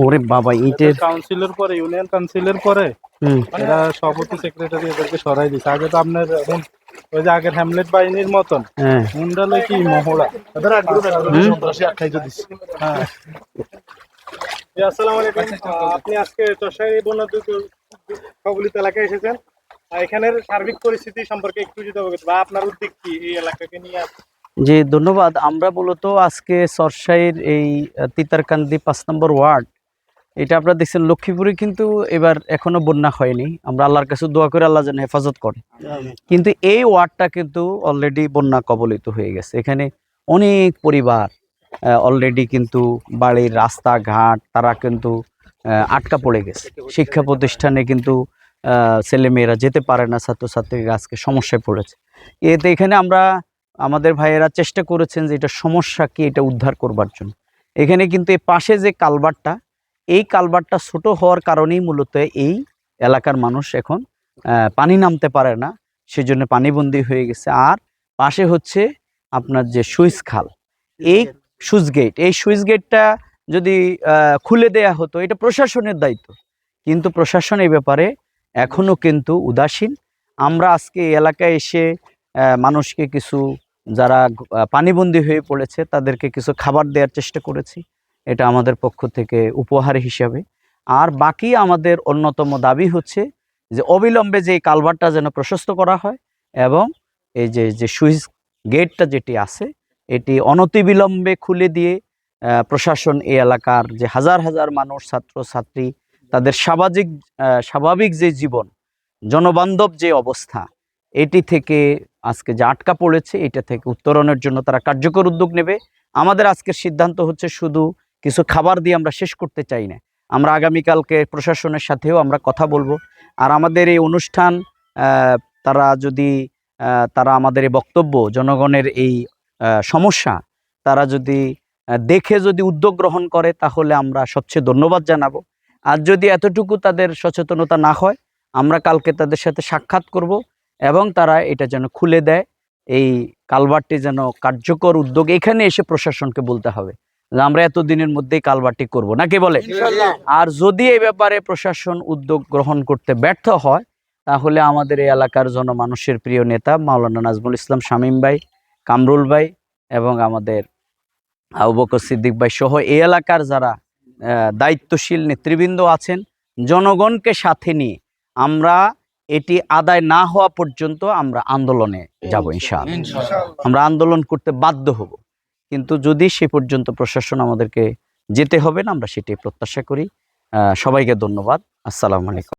ওরে বাবা ইটের কাউন্সিলের পরে ইউনিয়ন কাউন্সিলের পরে এরা সভাপতি সেক্রেটারি এদেরকে সরাই দিচ্ছে আগে তো আপনার এখন ওই যে আগের হ্যামলেট বাহিনীর মতন মুন্ডালে কি মহড়া হুম? হ্যাঁ। আসসালামু আলাইকুম। আপনি আজকে চরসাই বন্যা কবলিত এলাকায় এসেছেন। এখানের সার্বিক পরিস্থিতি সম্পর্কে একটু যদি অবগত বা আপনার উদ্যোগ কি এই এলাকাকে নিয়ে জি ধন্যবাদ। আমরা মূলত আজকে সরসাইয়ের এই তিতারকান্দি পাঁচ নম্বর ওয়ার্ড এটা আপনারা দেখছেন লক্ষ্মীপুরে কিন্তু এবার এখনও বন্যা হয়নি। আমরা আল্লাহর কাছে দোয়া করে আল্লাহ যেন হেফাজত করে কিন্তু এই ওয়ার্ডটা কিন্তু অলরেডি বন্যা কবলিত হয়ে গেছে। এখানে অনেক পরিবার অলরেডি কিন্তু বাড়ির রাস্তাঘাট তারা কিন্তু আটকা পড়ে গেছে। শিক্ষা প্রতিষ্ঠানে কিন্তু ছেলেমেয়েরা যেতে পারে না ছাত্রছাত্রীরা আজকে সমস্যায় পড়েছে। এতে এখানে আমরা আমাদের ভাইয়েরা চেষ্টা করেছেন যে এটা সমস্যা কি এটা উদ্ধার করবার জন্য। এখানে কিন্তু এই পাশে যে কালবারটা এই কালবারটা ছোট হওয়ার কারণেই মূলত এই এলাকার মানুষ এখন পানি নামতে পারে না, সেজন্য পানিবন্দী হয়ে গেছে। আর পাশে হচ্ছে আপনার যে সুইচ খাল, এই সুইচ গেট, এই সুইচ গেটটা যদি খুলে দেয়া হতো, এটা প্রশাসনের দায়িত্ব। কিন্তু প্রশাসন এই ব্যাপারে এখনও কিন্তু উদাসীন। আমরা আজকে এলাকায় এসে মানুষকে কিছু যারা পানিবন্দী হয়ে পড়েছে তাদেরকে কিছু খাবার দেওয়ার চেষ্টা করেছি। এটা আমাদের পক্ষ থেকে উপহার হিসাবে। আর বাকি আমাদের অন্যতম দাবি হচ্ছে যে অবিলম্বে যে কালভারটা যেন প্রশস্ত করা হয় এবং এই যে যে সুইচ গেটটা যেটি আছে এটি অনতিবিলম্বে খুলে দিয়ে প্রশাসন এই এলাকার যে হাজার হাজার মানুষ ছাত্র ছাত্রী তাদের আহ, স্বাভাবিক যে জীবন জনবান্ধব যে অবস্থা এটি থেকে আজকে যে আটকা পড়েছে, এটা থেকে উত্তরণের জন্য তারা কার্যকর উদ্যোগ নেবে। আমাদের আজকের সিদ্ধান্ত হচ্ছে শুধু কিছু খাবার দিয়ে আমরা শেষ করতে চাই না। আমরা আগামীকালকে প্রশাসনের সাথেও আমরা কথা বলব। আর আমাদের এই অনুষ্ঠান তারা যদি তারা আমাদের এই বক্তব্য, জনগণের এই সমস্যা, তারা যদি দেখে যদি উদ্যোগ গ্রহণ করে, তাহলে আমরা সবচেয়ে ধন্যবাদ জানাব। আর যদি এতটুকু তাদের সচেতনতা না হয়, আমরা কালকে তাদের সাথে সাক্ষাৎ করব। এবং তারা এটা যেন খুলে দেয়। এই কালভারটি যেন কার্যকর উদ্যোগ এখানে এসে প্রশাসনকে বলতে হবে যে আমরা এতদিনের মধ্যেই কালভারটি করব। নাকি বলে? আর যদি এই ব্যাপারে প্রশাসন উদ্যোগ গ্রহণ করতে ব্যর্থ হয় তাহলে আমাদের এই এলাকার জনমানুষের প্রিয় নেতা মাওলানা নাজমুল ইসলাম শামীম ভাই কামরুল ভাই এবং আমাদের আবু বকর সিদ্দিক ভাই সহ এই এলাকার যারা দায়িত্বশীল নেতৃবৃন্দ আছেন জনগণকে সাথে নিয়ে আমরা এটি আদায় না হওয়া পর্যন্ত আমরা আন্দোলনে যাব ইনশাআল্লাহ। আমরা আন্দোলন করতে বাধ্য হব। কিন্তু যদি সে পর্যন্ত প্রশাসন আমাদেরকে যেতে হবে না আমরা সেটি প্রত্যাশা করি। আহ, সবাইকে ধন্যবাদ। আসসালামু আলাইকুম।